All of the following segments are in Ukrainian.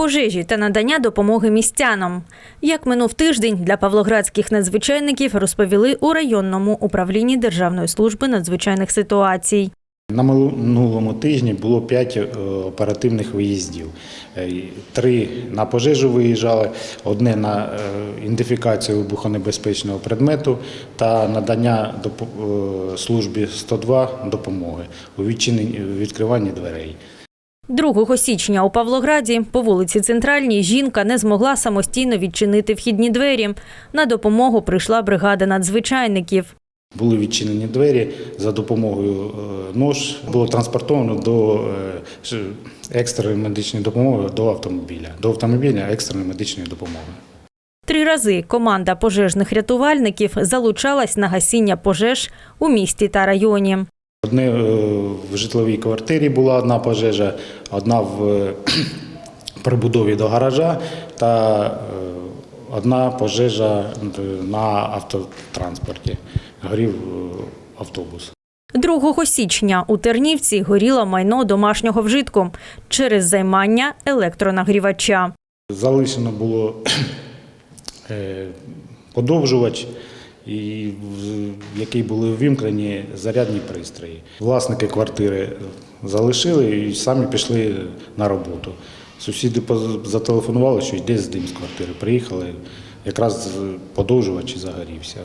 пожежі та надання допомоги містянам. Як минув тиждень для павлоградських надзвичайників розповіли у районному управлінні Державної служби надзвичайних ситуацій. На минулому тижні було 5 оперативних виїздів. Е, Три на пожежу виїжджали, одне на е, ідентифікацію вибухонебезпечного предмету та надання е, службі 102 допомоги у відкриванні дверей. 2 січня у Павлограді по вулиці Центральній жінка не змогла самостійно відчинити вхідні двері. На допомогу прийшла бригада надзвичайників. Були відчинені двері за допомогою е, нож. Було транспортовано до е, екстреної медичної допомоги до автомобіля. До автомобіля екстреної медичної допомоги. Три рази команда пожежних рятувальників залучалась на гасіння пожеж у місті та районі. Одне е, в житловій квартирі була одна пожежа, одна в е, прибудові до гаража та е, одна пожежа на автотранспорті. Горів автобус. 2 січня у Тернівці горіло майно домашнього вжитку через займання електронагрівача. Залишено було подовжувач, і в якій були увімкнені зарядні пристрої. Власники квартири залишили і самі пішли на роботу. Сусіди зателефонували, що йде з дим з квартири. Приїхали, якраз подовжувач і загорівся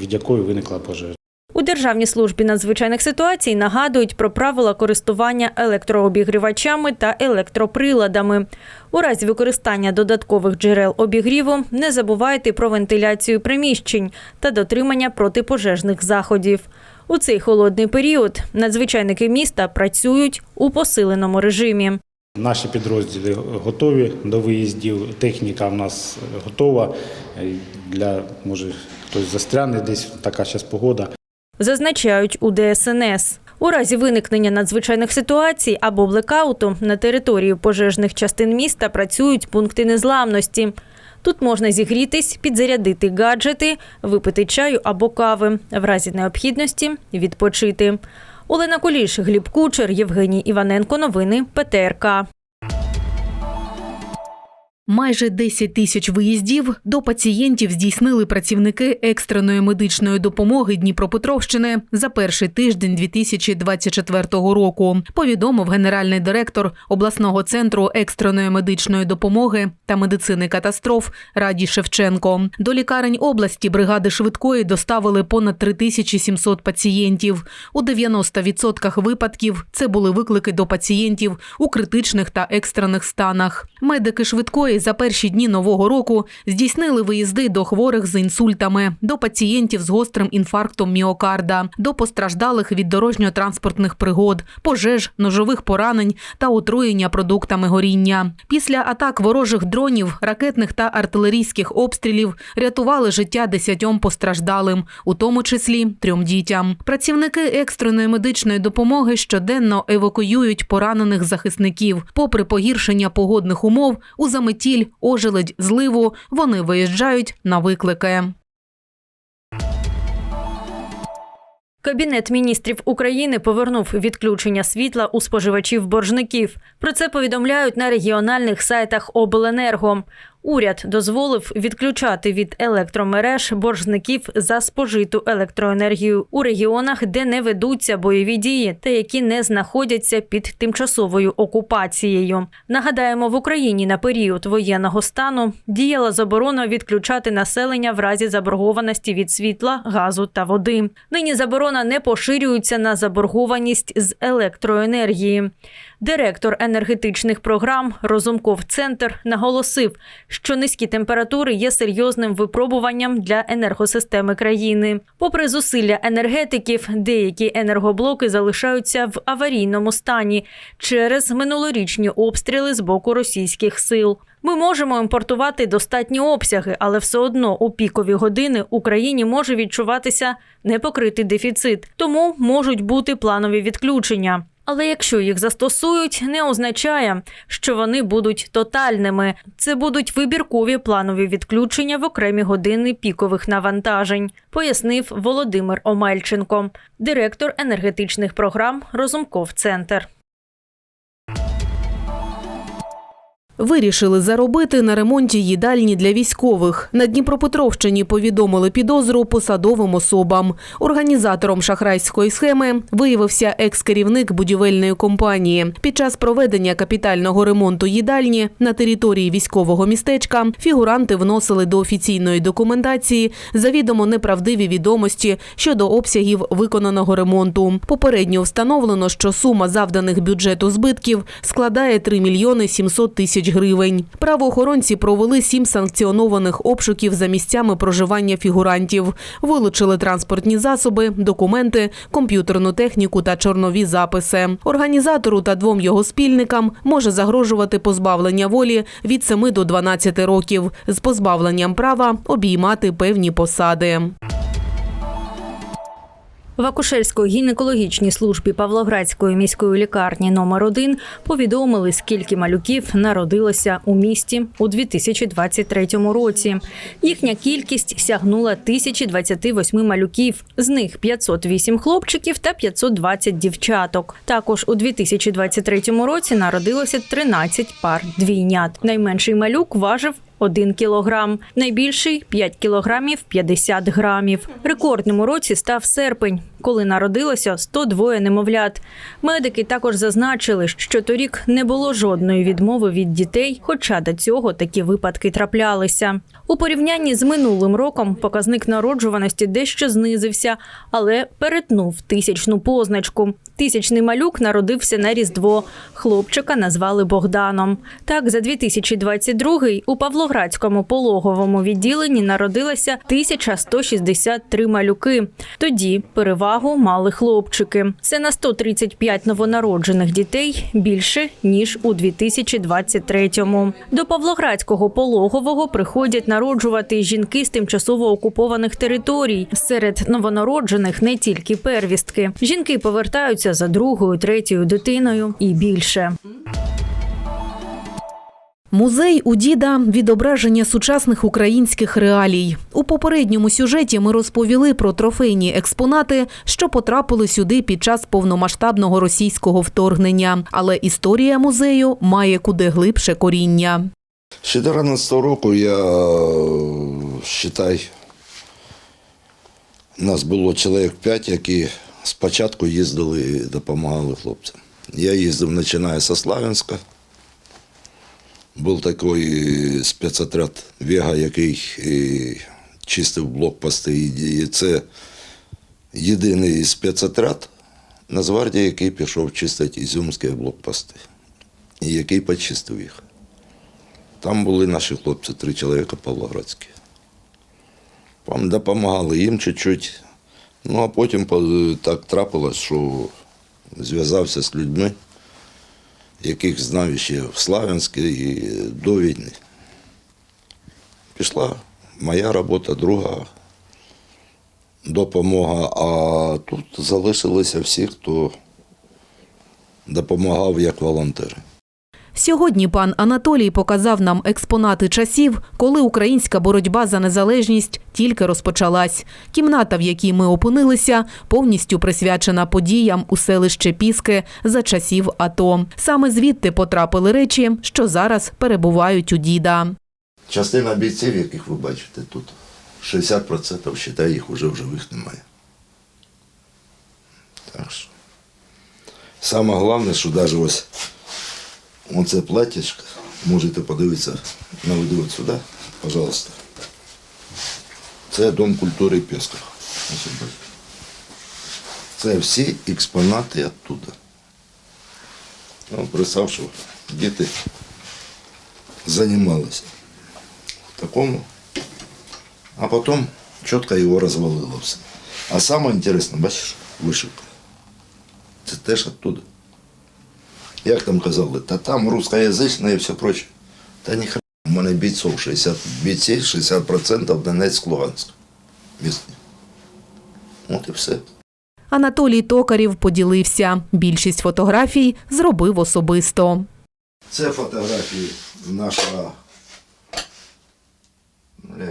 від якої виникла пожежа. У Державній службі надзвичайних ситуацій нагадують про правила користування електрообігрівачами та електроприладами. У разі використання додаткових джерел обігріву не забувайте про вентиляцію приміщень та дотримання протипожежних заходів. У цей холодний період надзвичайники міста працюють у посиленому режимі. Наші підрозділи готові до виїздів. Техніка в нас готова. Е, Для може хтось застряне десь така зараз погода. Зазначають у ДСНС. У разі виникнення надзвичайних ситуацій або блекауту на території пожежних частин міста працюють пункти незламності. Тут можна зігрітись, підзарядити гаджети, випити чаю або кави, в разі необхідності відпочити. Олена Куліш, Гліб Кучер, Євгеній Іваненко. Новини ПТРК. Майже 10 тисяч виїздів до пацієнтів здійснили працівники екстреної медичної допомоги Дніпропетровщини за перший тиждень 2024 року. Повідомив генеральний директор обласного центру екстреної медичної допомоги та медицини катастроф Раді Шевченко. До лікарень області бригади швидкої доставили понад 3700 пацієнтів. У 90% випадків це були виклики до пацієнтів у критичних та екстрених станах. Медики швидкої за перші дні нового року здійснили виїзди до хворих з інсультами, до пацієнтів з гострим інфарктом міокарда, до постраждалих від дорожньо-транспортних пригод, пожеж, ножових поранень та отруєння продуктами горіння. Після атак ворожих дронів, ракетних та артилерійських обстрілів рятували життя десятьом постраждалим, у тому числі трьом дітям. Працівники екстреної медичної допомоги щоденно евакуюють поранених захисників. Попри погіршення погодних умов, у заметіль, ожеледь, зливу вони виїжджають на виклики. Кабінет міністрів України повернув відключення світла у споживачів боржників. Про це повідомляють на регіональних сайтах Обленерго. Уряд дозволив відключати від електромереж боржників за спожиту електроенергію у регіонах, де не ведуться бойові дії та які не знаходяться під тимчасовою окупацією. Нагадаємо, в Україні на період воєнного стану діяла заборона відключати населення в разі заборгованості від світла, газу та води. Нині заборона не поширюється на заборгованість з електроенергії. Директор енергетичних програм Розумков Центр наголосив, що низькі температури є серйозним випробуванням для енергосистеми країни. Попри зусилля енергетиків, деякі енергоблоки залишаються в аварійному стані через минулорічні обстріли з боку російських сил. Ми можемо імпортувати достатні обсяги, але все одно у пікові години Україні може відчуватися непокритий дефіцит, тому можуть бути планові відключення. Але якщо їх застосують, не означає, що вони будуть тотальними. Це будуть вибіркові планові відключення в окремі години пікових навантажень, пояснив Володимир Омельченко, директор енергетичних програм Розумков Центр. Вирішили заробити на ремонті їдальні для військових. На Дніпропетровщині повідомили підозру посадовим особам. Організатором шахрайської схеми виявився екс-керівник будівельної компанії. Під час проведення капітального ремонту їдальні на території військового містечка фігуранти вносили до офіційної документації завідомо неправдиві відомості щодо обсягів виконаного ремонту. Попередньо встановлено, що сума завданих бюджету збитків складає 3 мільйони 700 тисяч гривень. Правоохоронці провели сім санкціонованих обшуків за місцями проживання фігурантів, вилучили транспортні засоби, документи, комп'ютерну техніку та чорнові записи. Організатору та двом його спільникам може загрожувати позбавлення волі від 7 до 12 років з позбавленням права обіймати певні посади. В акушерсько-гінекологічній службі Павлоградської міської лікарні номер 1 повідомили, скільки малюків народилося у місті у 2023 році. Їхня кількість сягнула 1028 малюків, з них 508 хлопчиків та 520 дівчаток. Також у 2023 році народилося 13 пар двійнят. Найменший малюк важив 1 кілограм, найбільший 5 кілограмів 50 грамів. Рекордним у році став серпень, коли народилося 102 немовлят. Медики також зазначили, що торік не було жодної відмови від дітей, хоча до цього такі випадки траплялися. У порівнянні з минулим роком показник народжуваності дещо знизився, але перетнув тисячну позначку. Тисячний малюк народився на Різдво. Хлопчика назвали Богданом. Так, за 2022 у Павлоградському пологовому відділенні народилося 1163 малюки. Тоді перевагу мали хлопчики. Це на 135 новонароджених дітей більше ніж у 2023-му. До Павлоградського пологового приходять народжувати жінки з тимчасово окупованих територій. Серед новонароджених не тільки первістки. Жінки повертаються за другою, третьою дитиною і більше. Музей у діда відображення сучасних українських реалій. У попередньому сюжеті ми розповіли про трофейні експонати, що потрапили сюди під час повномасштабного російського вторгнення. Але історія музею має куди глибше коріння. З 14 року я вважай, нас було чоловік 5, які спочатку їздили і допомагали хлопцям. Я їздив, починаю зі Славянська. Був такий спецотряд Вега, який чистив блокпости. І це єдиний спецотряд Нацгвардії, який пішов чистити ізюмські блокпости. І який почистив їх. Там були наші хлопці, три чоловіка павлоградські. Допомагали їм чуть-чуть. Ну, а потім так трапилось, що зв'язався з людьми, яких знав ще в Славянській і до війни. Пішла моя робота, друга допомога. А тут залишилися всі, хто допомагав як волонтери. Сьогодні пан Анатолій показав нам експонати часів, коли українська боротьба за незалежність тільки розпочалась. Кімната, в якій ми опинилися, повністю присвячена подіям у селище Піски за часів АТО. Саме звідти потрапили речі, що зараз перебувають у діда. Частина бійців, яких ви бачите тут, 60% вважаю, їх вже в живих немає. Так що. Саме головне, що навіть ось оце платтячко, можете подивитися, наведу от сюди, пожалуйста. Це Дом культури Песках. Ось. Це всі експонати оттуда. Ну, представ, що діти займалися в такому. А потом чітко його розвалило все. А саме інтересне, бачиш, вишивка. Це теж оттуда. Як там казали, та там русскоязичне і все проче. Та ні у мене бійців 60, бійців 60% Донецьк, Луганськ. Місні. От і все. Анатолій Токарів поділився. Більшість фотографій зробив особисто. Це фотографії нашого,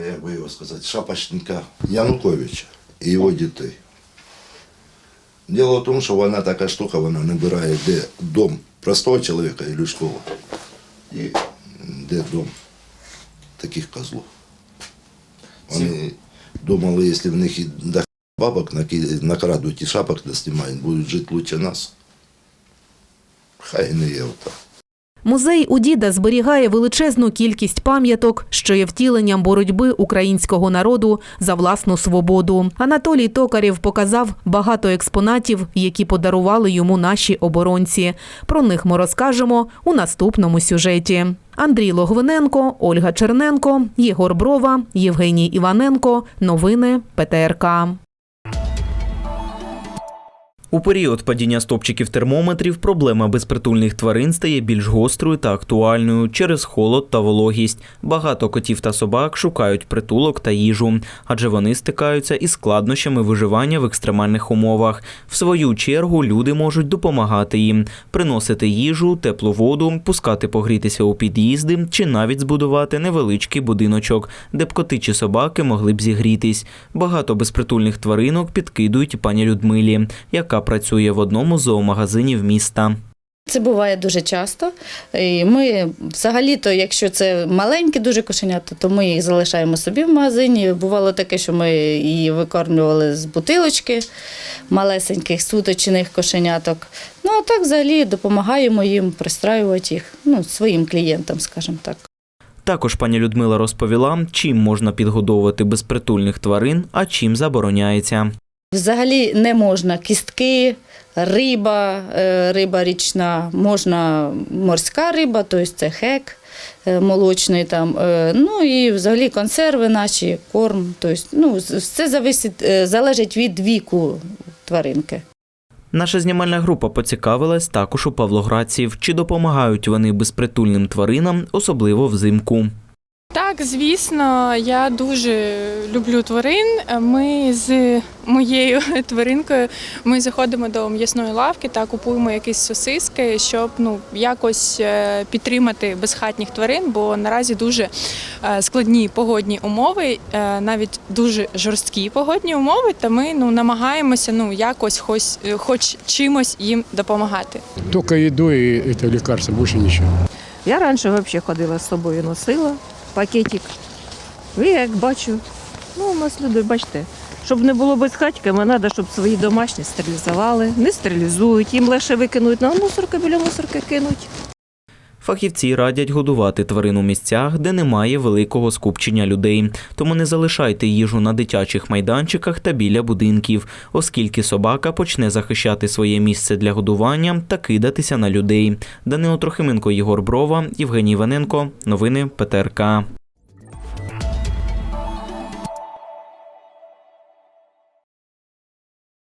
як би його сказати, шапочника Януковича і його дітей. Діло в тому, що вона така штука, вона набирає де дом простого чоловіка і людського, І де дом таких козлов. Вони думали, якщо в них і до бабок накрадуть і шапок доснімають, будуть жити лучше нас. Хай не є отак. Музей у діда зберігає величезну кількість пам'яток, що є втіленням боротьби українського народу за власну свободу. Анатолій Токарєв показав багато експонатів, які подарували йому наші оборонці. Про них ми розкажемо у наступному сюжеті. Андрій Логвиненко, Ольга Черненко, Єгор Брова, Євгеній Іваненко. Новини ПТРК. У період падіння стопчиків термометрів проблема безпритульних тварин стає більш гострою та актуальною через холод та вологість. Багато котів та собак шукають притулок та їжу, адже вони стикаються із складнощами виживання в екстремальних умовах. В свою чергу люди можуть допомагати їм, приносити їжу, теплу воду, пускати погрітися у під'їзди чи навіть збудувати невеличкий будиночок, де б коти чи собаки могли б зігрітись. Багато безпритульних тваринок підкидують пані Людмилі, яка працює в одному з зоомагазинів міста. Це буває дуже часто. І ми взагалі-то, якщо це маленькі дуже кошенята, то ми їх залишаємо собі в магазині. Бувало таке, що ми її викормлювали з бутилочки малесеньких суточних кошеняток. Ну а так взагалі допомагаємо їм пристраювати їх ну, своїм клієнтам, скажімо так. Також пані Людмила розповіла, чим можна підгодовувати безпритульних тварин, а чим забороняється. Взагалі не можна кістки, риба, е, риба річна, можна морська риба, тобто це хек е, молочний там. е, Ну і взагалі консерви наші, корм. Тобто, ну, все зависить, залежить від віку тваринки. Наша знімальна група поцікавилась також у павлоградців, чи допомагають вони безпритульним тваринам, особливо взимку. Так, звісно, я дуже люблю тварин. Ми з моєю тваринкою ми заходимо до м'ясної лавки та купуємо якісь сосиски, щоб ну якось е, підтримати безхатніх тварин, бо наразі дуже е, складні погодні умови, е, навіть дуже жорсткі погодні умови. Та ми ну намагаємося ну якось хоч, хоч чимось їм допомагати. Только еду и это лекарство, больше ничего. Я раніше взагалі ходила з собою, носила пакетик. І як бачу, ну у нас люди, бачите, щоб не було безхатьками, треба, щоб свої домашні стерилізували, не стерилізують, їм легше викинуть на мусорку біля мусорки кинуть. Фахівці радять годувати тварин у місцях, де немає великого скупчення людей. Тому не залишайте їжу на дитячих майданчиках та біля будинків, оскільки собака почне захищати своє місце для годування та кидатися на людей. Данило Трохименко, Єгор Брова, Євгеній Ваненко, Новини ПТРК.